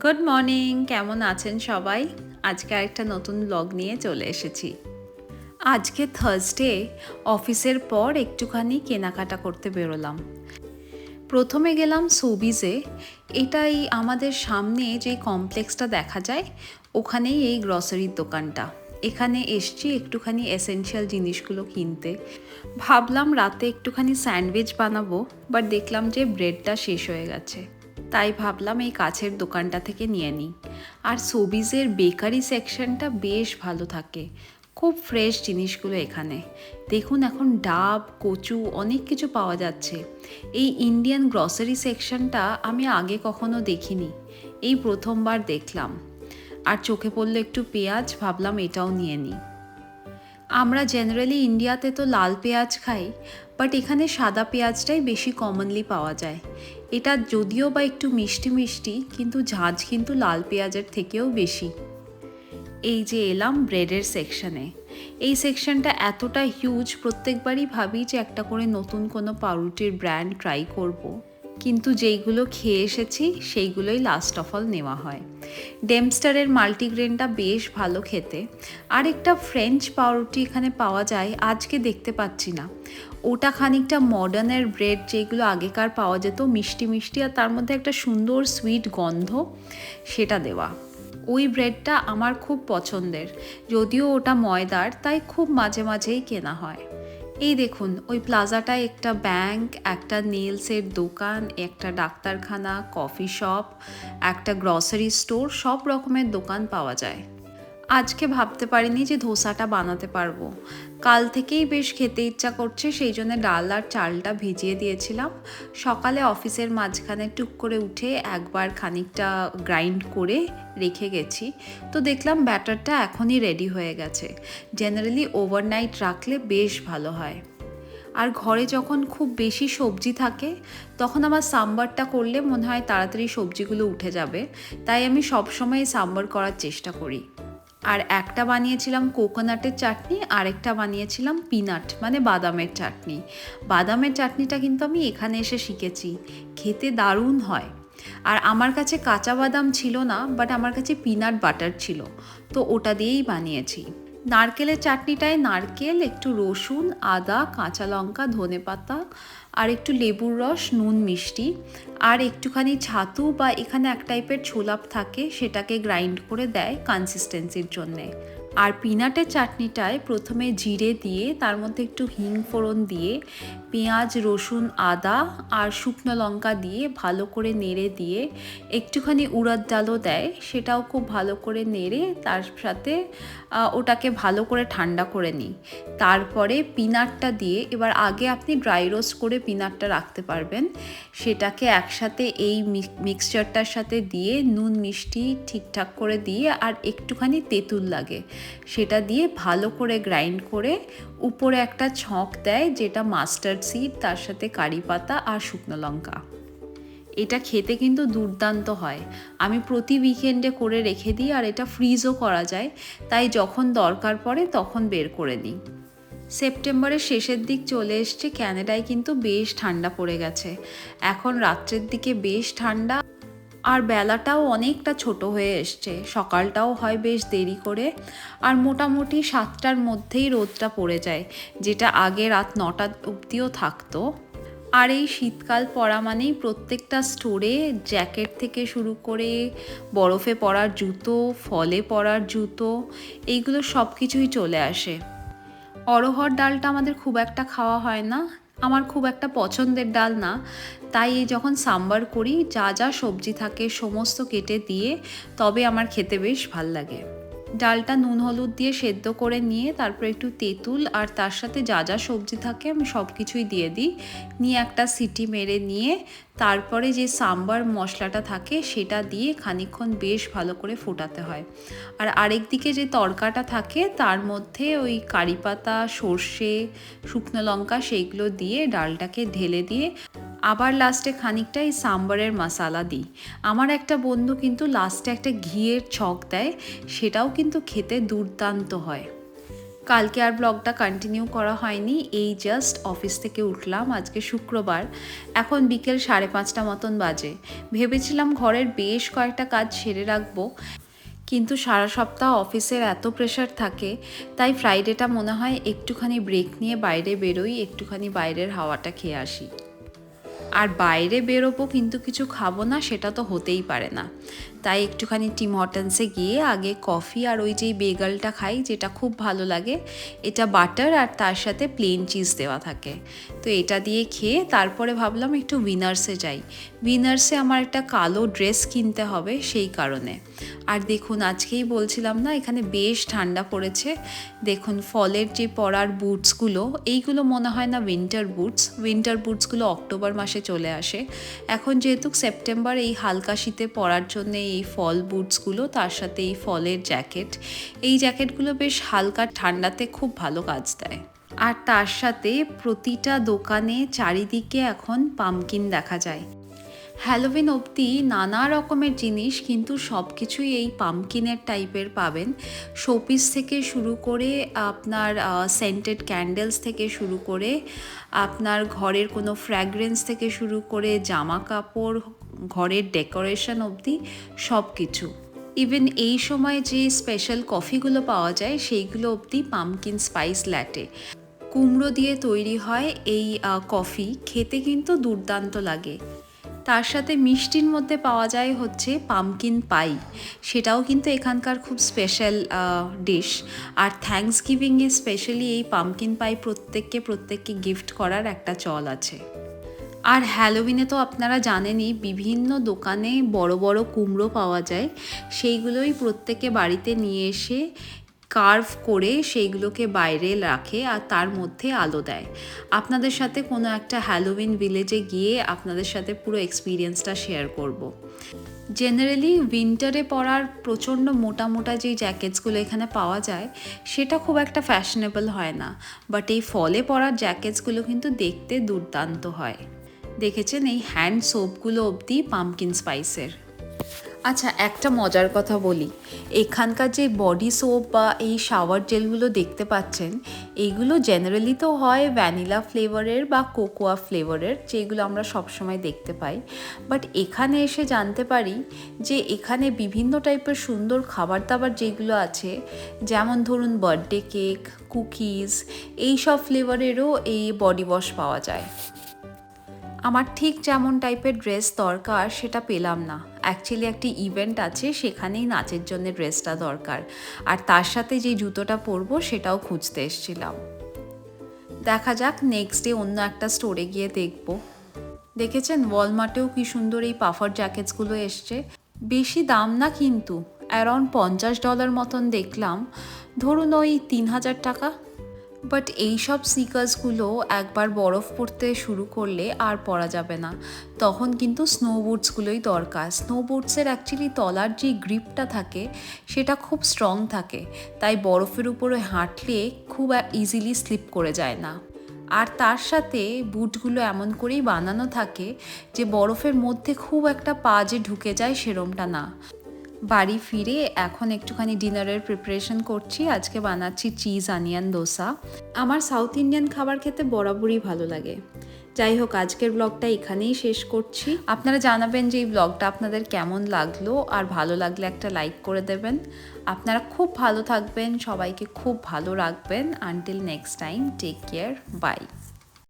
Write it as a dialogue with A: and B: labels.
A: Good morning কেমন আছেন সবাই? আজকে আরেকটা নতুন ব্লগ নিয়ে চলে এসেছি। আজকে থার্সডে অফিসের পর একটুখানি কেনাকাটা করতে বেরোলাম। প্রথমে গেলাম সোবিজে এটাই আমাদের সামনে যে কমপ্লেক্সটা দেখা যায়, ওখানেই এই গ্রসারির দোকানটা। এখানে এসছি একটুখানি এসেনশিয়াল জিনিসগুলো কিনতে। ভাবলাম রাতে একটুখানি স্যান্ডউইচ বানাবো বাট দেখলাম যে ব্রেডটা শেষ হয়ে গেছে। তাই ভাবলাম এই কাছের দোকানটা থেকে নিয়ে নিই। আর সোবিজের বেকারি সেকশনটা বেশ ভালো থাকে। খুব ফ্রেশ জিনিসগুলো এখানে। দেখুন এখন ডাব, কচু অনেক কিছু পাওয়া যাচ্ছে। এই ইন্ডিয়ান গ্রসারি সেকশনটা আমি আগে কখনো দেখিনি। এই প্রথমবার দেখলাম। আর চোখে পড়ল একটু পেঁয়াজ, ভাবলাম এটাও নিয়ে নিই। আমরা জেনারেলি ইন্ডিয়াতে তো লাল পেঁয়াজ খাই, বাট এখানে সাদা পেঁয়াজটাই বেশি কমনলি পাওয়া যায়। এটা যদিও বা একটু মিষ্টি মিষ্টি, কিন্তু ঝাঁঝ কিন্তু লাল পেঁয়াজের থেকেও বেশি এই যে এলাম ব্রেডের সেকশানে এই সেকশনটা এতটা হিউজ প্রত্যেকবারই ভাবি যে একটা করে নতুন কোনো পাউরুটির ব্র্যান্ড ট্রাই করব। কিন্তু যেইগুলো খেয়ে এসেছি, সেইগুলোই লাস্ট অফ অল নেওয়া হয়। ডেমস্টারের মাল্টিগ্রেনটা বেশ ভালো খেতে। আর একটা ফ্রেঞ্চ পাউরুটি এখানে পাওয়া যায়, আজকে দেখতে পাচ্ছি না। ওটা খানিকটা মডার্নের ব্রেড যেগুলো আগেকার পাওয়া যেত, মিষ্টি মিষ্টি আর তার মধ্যে একটা সুন্দর সুইট গন্ধ, সেটা দেওয়া। ওই ব্রেডটা আমার খুব পছন্দের, যদিও ওটা ময়দার, তাই খুব মাঝে মাঝেই কেনা হয়। এই দেখুন, ওই প্লাজাটায় একটা ব্যাংক, একটা নেলসের দোকান, একটা ডাক্তারখানা, কফি শপ, একটা গ্রসারি স্টোর, সব রকমের দোকান পাওয়া যায়। আজকে ভাবতে পারিনি যে ধোসাটা বানাতে পারব। কাল থেকেই বেশ খেতে ইচ্ছা করছে, সেই জন্য ডাল আর চালটা ভিজিয়ে দিয়েছিলাম। সকালে অফিসের মাঝখানে টুক করে উঠে একবার খানিকটা গ্রাইন্ড করে রেখে গেছি। তো দেখলাম ব্যাটারটা এখনই রেডি হয়ে গেছে। জেনারেলি ওভারনাইট রাখলে বেশ ভালো হয়। আর ঘরে যখন খুব বেশি সবজি থাকে, তখন আমার সাম্বারটা করলে মনে হয় তাড়াতাড়ি সবজিগুলো উঠে যাবে। তাই আমি সবসময় সাম্বার করার চেষ্টা করি। আর একটা বানিয়েছিলাম কোকোনাটের চাটনি আর একটা বানিয়েছিলাম পিনাট মানে বাদামের চাটনি। বাদামের চাটনিটা কিন্তু আমি এখানে এসে শিখেছি। খেতে দারুণ হয়। আর আমার কাছে কাঁচা বাদাম ছিল না বাট আমার কাছে পিনাট বাটার ছিল। তো ওটা দিয়েই বানিয়েছি। নারকেলের চাটনিটায় নারকেল, একটু রসুন, আদা, কাঁচা লঙ্কা, ধনে পাতা আর একটু লেবুর রস, নুন, মিষ্টি। আর একটুখানি ছাতু বা এখানে এক টাইপের ছোলাপ থাকে, সেটাকে গ্রাইন্ড করে দেয় কনসিস্টেন্সির জন্যে। আর পিনাটের চাটনিটায় প্রথমে জিরে দিয়ে, তার মধ্যে একটু হিং ফোড়ন দিয়ে, পেঁয়াজ, রসুন, আদা আর শুকনো লঙ্কা দিয়ে ভালো করে নেড়ে দিয়ে একটুখানি উড়াদ ডালও দেয়। সেটাও খুব ভালো করে নেড়ে তার সাথে ওটাকে ভালো করে ঠান্ডা করে নিই। তারপরে পিনাটটা দিয়ে এবার আগে আপনি ড্রাই রোস্ট করে পিনাটটা রাখতে পারবেন। সেটাকে একসাথে এই মিক্সচারটার সাথে দিয়ে নুন মিষ্টি ঠিকঠাক করে দিয়ে আর একটুখানি তেঁতুল লাগে। সেটা দিয়ে ভালো করে গ্রাইন্ড করে উপরে একটা ছক দেয় যেটা মাস্টার্ড সিড তার সাথে কারি পাতা আর শুকনো লঙ্কা। এটা খেতে কিন্তু দুর্দান্ত হয়। আমি প্রতি উইকেন্ডে করে রেখে দিই আর এটা ফ্রিজও করা যায়। তাই যখন দরকার পড়ে তখন বের করে নিই। সেপ্টেম্বরের শেষের দিক চলে এসছে ক্যানাডায় কিন্তু বেশ ঠান্ডা পড়ে গেছে। এখন রাত্রের দিকে বেশ ঠান্ডা। আর বেলাটাও অনেকটা ছোট হয়ে এসছে। সকালটাও হয় বেশ দেরি করে, আর মোটামুটি সাতটার মধ্যেই রোদটা পড়ে যায়, যেটা আগে রাত নটা অবধিও থাকতো। আর এই শীতকাল পড়া মানেই প্রত্যেকটা স্টোরে জ্যাকেট থেকে শুরু করে বরফে পরার জুতো, ফলে পরার জুতো, এইগুলো সব কিছুই চলে আসে। অরহর ডালটা আমাদের খুব একটা খাওয়া হয় না আমার খুব একটা পছন্দের ডাল না। তাই যখন সাম্বার করি, যা যা সবজি থাকে, সমস্ত কেটে দিয়ে তবে আমার খেতে বেশ ভালো লাগে। ডালটা নুন হলুদ দিয়ে সেদ্ধ করে নিয়ে তারপর একটু তেঁতুল আর তার সাথে যা যা সবজি থাকে আমি সব কিছুই দিয়ে দিই। নিয়ে একটা সিটি মেরে নিয়ে তারপরে যে সাম্বার মশলাটা থাকে সেটা দিয়ে খানিক্ষণ বেশ ভালো করে ফোটাতে হয়। আর আরেক দিকে যে তরকাটা থাকে তার মধ্যে ওই কারি পাতা, সর্ষে, শুকনো লঙ্কা সেইগুলো দিয়ে ডালটাকে ঢেলে দিয়ে আবার লাস্টে খানিকটা এই সাম্বারের মশালা দিই। আমার একটা বন্ধু কিন্তু লাস্টে একটা ঘিয়ের ছক দেয়, সেটাও কিন্তু খেতে দুর্দান্ত হয়। কালকে আর ব্লগটা কন্টিনিউ করা হয়নি, এই জাস্ট অফিস থেকে উঠলাম, আজকে শুক্রবার। এখন বিকেল সাড়ে পাঁচটা মতন বাজে। ভেবেছিলাম ঘরের বেশ কয়েকটা কাজ সেরে রাখব, কিন্তু সারা সপ্তাহ অফিসের এত প্রেশার থাকে, তাই ফ্রাইডেটা মনে হয় একটুখানি ব্রেক নিয়ে বাইরে বেরোই, একটুখানি বাইরের হাওয়াটা খেয়ে আসি। আর বাইরে বেরোবো কিন্তু কিছু খাব না সেটা তো হতেই পারে না। তাই একটুখানি টিম হটন্সে গিয়ে আগে কফি আর ওই যেই বেগালটা খাই, যেটা খুব ভালো লাগে, এটা বাটার আর তার সাথে প্লেন চিজ দেওয়া থাকে। তো এটা দিয়ে খেয়ে তারপরে ভাবলাম একটু উইনার্সে যাই। উইনার্সে আমার একটা কালো ড্রেস কিনতে হবে সেই কারণে। আর দেখুন, আজকেই বলছিলাম না, এখানে বেশ ঠান্ডা পড়েছে। দেখুন, ফলের যে পরার বুটসগুলো, এইগুলো মনে হয় না উইন্টার বুটস। উইন্টার বুটসগুলো অক্টোবর মাসে চলে আসে। এখন যেহেতু সেপ্টেম্বর, এই হালকা শীতে পরার জন্য এই ফল বুটসগুলো তার সাথে এই ফলের জ্যাকেট এই জ্যাকেটগুলো বেশ হালকা ঠান্ডাতে খুব ভালো কাজ দেয়। আর তার সাথে প্রতিটা দোকানে চারিদিকে এখন পামকিন দেখা যায়। হ্যালোভিন অবধি নানা রকমের জিনিস কিন্তু সব কিছুই এই পামকিনের টাইপের পাবেন। শোপিস থেকে শুরু করে আপনার সেন্টেড ক্যান্ডেলস থেকে শুরু করে আপনার ঘরের কোনো ফ্র্যাগরেন্স থেকে শুরু করে জামা কাপড় ঘরের ডেকোরেশন অবধি সব কিছু ইভেন এই সময় যে স্পেশাল কফিগুলো পাওয়া যায়, সেইগুলো অবধি পামকিন স্পাইস ল্যাটে কুমড়ো দিয়ে তৈরি হয় এই কফি খেতে কিন্তু দুর্দান্ত লাগে। তার সাথে মিষ্টির মধ্যে পাওয়া যায় হচ্ছে পামকিন পাই সেটাও কিন্তু এখানকার খুব স্পেশাল ডিশ আর থ্যাঙ্কস গিভিংয়ে স্পেশালি এই পামকিন পাই প্রত্যেককে প্রত্যেককে গিফট করার একটা চল আছে। আর হ্যালোউইনে তো আপনারা জানেনই, বিভিন্ন দোকানে বড় বড় কুমড়ো পাওয়া যায়। সেইগুলোই প্রত্যেকে বাড়িতে নিয়ে এসে কার্ভ করে সেইগুলোকে বাইরে রাখে আর তার মধ্যে আলো দেয়। আপনাদের সাথে কোনো একটা হ্যালোউইন ভিলেজে গিয়ে আপনাদের সাথে পুরো এক্সপিরিয়েন্সটা শেয়ার করব। জেনারেলি উইন্টারে পরার প্রচণ্ড মোটা মোটা যেই জ্যাকেটসগুলো এখানে পাওয়া যায়, সেটা খুব একটা ফ্যাশনেবল হয় না। বাট এই ফলে পরার জ্যাকেটসগুলো কিন্তু দেখতে দুর্দান্ত হয়। দেখেছেন এই হ্যান্ড সোপগুলো অবধি পামকিন স্পাইসের আচ্ছা একটা মজার কথা বলি। এখানকার যে বডি সোপ বা এই শাওয়ার জেলগুলো দেখতে পাচ্ছেন এইগুলো জেনারেলি তো হয় ভ্যানিলা ফ্লেভারের বা কোকোয়া ফ্লেভারের যেগুলো আমরা সবসময় দেখতে পাই। বাট এখানে এসে জানতে পারি যে এখানে বিভিন্ন টাইপের সুন্দর খাবার দাবার যেগুলো আছে, যেমন ধরুন বার্থডে কেক কুকিজ এই সব ফ্লেভারেরও এই বডি ওয়াশ পাওয়া যায়। আমার ঠিক যেমন টাইপের ড্রেস দরকার, সেটা পেলাম না। অ্যাকচুয়ালি একটি ইভেন্ট আছে, সেখানেই নাচের জন্য ড্রেসটা দরকার। আর তার সাথে যে জুতোটা পরবো, সেটাও খুঁজতে এসেছিলাম। দেখা যাক নেক্সট ডে অন্য একটা স্টোরে গিয়ে দেখব। দেখেছেন ওয়ালমার্টেও কি সুন্দর এই পাফার জ্যাকেটসগুলো এসছে? বেশি দাম না কিন্তু অ্যারাউন্ড পঞ্চাশ ডলার মতন দেখলাম। ধরুন ওই তিন হাজার টাকা। বাট এই সব স্নিকার্সগুলো একবার বরফ পড়তে শুরু করলে আর পরা যাবে না। তখন কিন্তু স্নো বুটসগুলোই দরকার। স্নো বুটসের অ্যাকচুয়ালি তলার যে গ্রিপটা থাকে, সেটা খুব স্ট্রং থাকে। তাই বরফের উপরে হাঁটলে খুব ইজিলি স্লিপ করে যায় না। আর তার সাথে বুটগুলো এমন করেই বানানো থাকে যে বরফের মধ্যে খুব একটা পা যে ঢুকে যায় সেরমটা না। বাড়ি ফিরে এখন একটুখানি ডিনারের প্রিপারেশন করছি। আজকে বানাচ্ছি চিজ আনিয়ান দোসা আমার সাউথ ইন্ডিয়ান খাবার খেতে বরাবরই ভালো লাগে। যাই হোক, আজকের ব্লগটা এখানেই শেষ করছি। আপনারা জানাবেন যে এই ব্লগটা আপনাদের কেমন লাগল, আর ভালো লাগলে একটা লাইক করে দেবেন। আপনারা খুব ভালো থাকবেন, সবাইকে খুব ভালো রাখবেন। Until next time take care bye